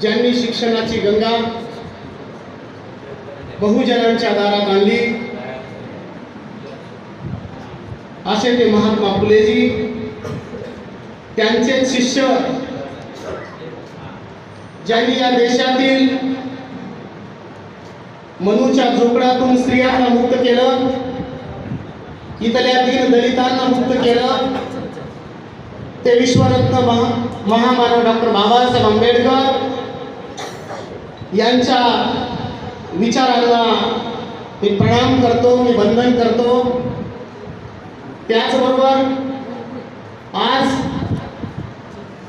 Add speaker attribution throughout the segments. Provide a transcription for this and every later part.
Speaker 1: ज्यांनी शिक्षणाची गंगा बहुजनांच्या दारात आणली असे ते महात्मा फुलेजी त्यांचे शिष्य ज्यांनी या देशातील मनूच्या झोपड्यातून स्त्रियांना मुक्त केलं इथल्या तीन दलितांना मुक्त केलं ते विश्वरत्न महा महामानव डॉक्टर बाबासाहेब आंबेडकर यांच्या विचारांना मी प्रणाम करतो मी वंदन करतो. त्याचबरोबर आज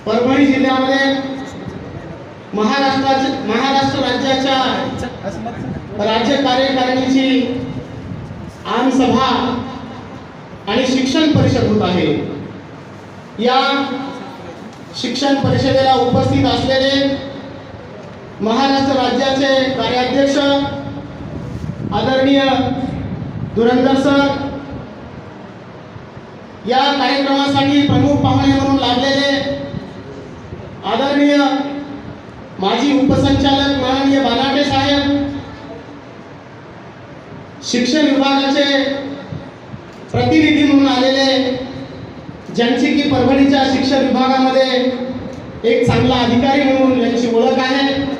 Speaker 1: परभणी जिल्ह्यामध्ये महाराष्ट्राचे महाराष्ट्र राज्याच्या राज्य कार्यकारिणीची आमसभा आणि शिक्षण परिषद होत आहे. या शिक्षण परिषदेला उपस्थित असलेले महाराष्ट्र राज्याचे कार्याध्यक्ष आदरणीय धुरंधर सर या कार्यक्रमासाठी प्रमुख पाहुणे म्हणून लाभलेले आदरणीय माजी उपसंचालक माननीय बानाटे साहेब शिक्षण विभागाचे प्रतिनिधी म्हणून आलेले ज्यांची की परभणीच्या शिक्षण विभागामध्ये एक चांगला अधिकारी म्हणून यांची ओळख आहे.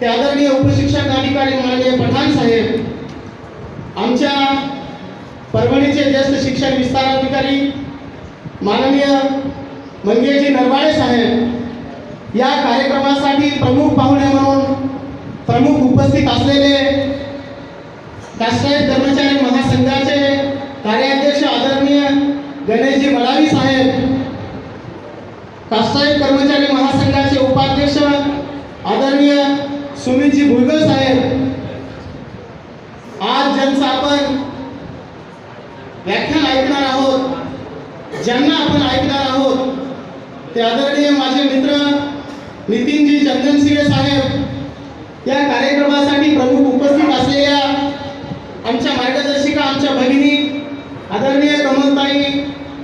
Speaker 1: ते आदरणीय उपशिक्षक अधिकारी माननीय पठाण साहेब आमच्या परभणीचे ज्येष्ठ शिक्षण विस्तार अधिकारी माननीय मंगेशजी नरवाळे साहेब या कार्यक्रमासाठी प्रमुख पाहुणे म्हणून प्रमुख उपस्थित असलेले राष्ट्रीय कर्मचारी महासंघाचे कार्याध्यक्ष आदरणीय गणेशजी मडावी साहेब राष्ट्रीय कर्मचारी महासंघाचे उपाध्यक्ष आदरणीय सुमितजी भुलगर साहेब आज ज्यांचं आपण व्याख्यान ऐकणार आहोत. ज्यांना आपण ऐकणार आहोत ते आदरणीय माझे मित्र नितीनजी चंदनसिंह साहेब या कार्यक्रमासाठी प्रमुख उपस्थित असलेल्या आमच्या मार्गदर्शिका आमच्या भगिनी आदरणीय कमलताई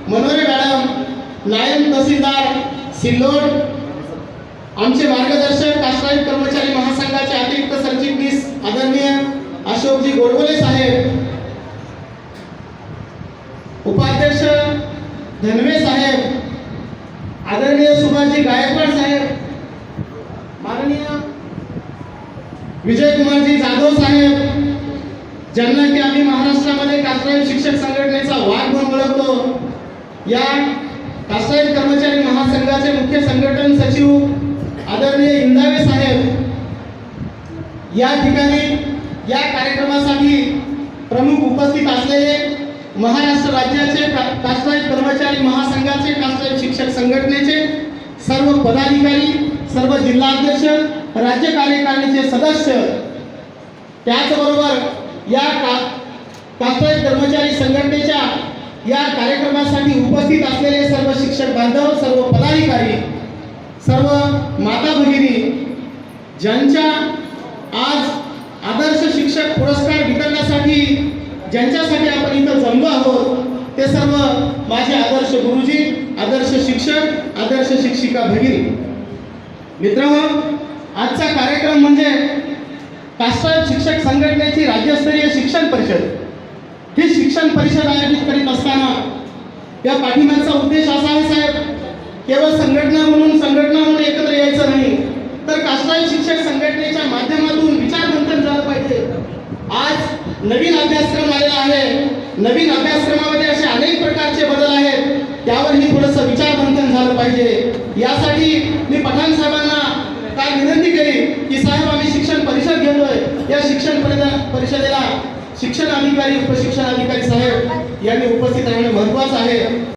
Speaker 1: मनोरे मॅडम नायब तहसीलदार सिल्लोड आमचे मार्गदर्शक राष्ट्रीय कर्मचारी महासंघाचे अतिरिक्त आदरणीय सुभाषजी गायकवाड साहेब माननीय विजयकुमारजी जाधव साहेब ज्यांना की आम्ही महाराष्ट्रामध्ये राष्ट्रीय शिक्षक संघटनेचा वाघ म्हणून ओळखतो या राष्ट्रीय कर्मचारी महासंघाचे मुख्य संघटन सचिव आदरणीय इंदावे साहेब या ठिकाणी या कार्यक्रमासाठी प्रमुख उपस्थित असलेले महाराष्ट्र राज्याचे का- कर्मचारी महासंघाचे राष्ट्रीय शिक्षक संघटनेचे सर्व पदाधिकारी सर्व जिल्हाध्यक्ष राज्य कार्यकारिणीचे सदस्य त्याचबरोबर या का राष्ट्रीय कर्मचारी संघटनेच्या या कार्यक्रमासाठी उपस्थित असलेले सर्व शिक्षक बांधव सर्व पदाधिकारी सर्व माता भगिनी ज्यांच्या आज आदर्श शिक्षक पुरस्कार वितरणासाठी ज्यांच्यासाठी आपण इथं जमलो आहोत ते सर्व माझे आदर्श गुरुजी आदर्श शिक्षक आदर्श शिक्षिका भगिनी. मित्र आजचा कार्यक्रम म्हणजे राष्ट्रीय शिक्षक संघटनेची राज्यस्तरीय शिक्षण परिषद. ही शिक्षण परिषद आयोजित करीत असताना या पाठिंब्याचा उद्देश असा आहे साहेब. केवळ संघटना म्हणून संघटना म्हणून एकत्र यायचं नाही तर राष्ट्रीय शिक्षक संघटनेच्या माध्यमातून विचार मंथन झालं पाहिजे आज नवीन अभ्यासक्रम आलेला आहे नवीन अभ्यासक्रमामध्ये असे अनेक प्रकारचे बदल आहेत. त्यावरही थोडंसं विचार मंथन झालं पाहिजे. यासाठी मी पठाण साहेबांना काय विनंती केली की साहेब आम्ही शिक्षण परिषद घेतोय. या शिक्षण परिषदेला शिक्षण अधिकारी उपशिक्षण अधिकारी साहेब यांनी उपस्थित राहणे महत्वाचं आहे.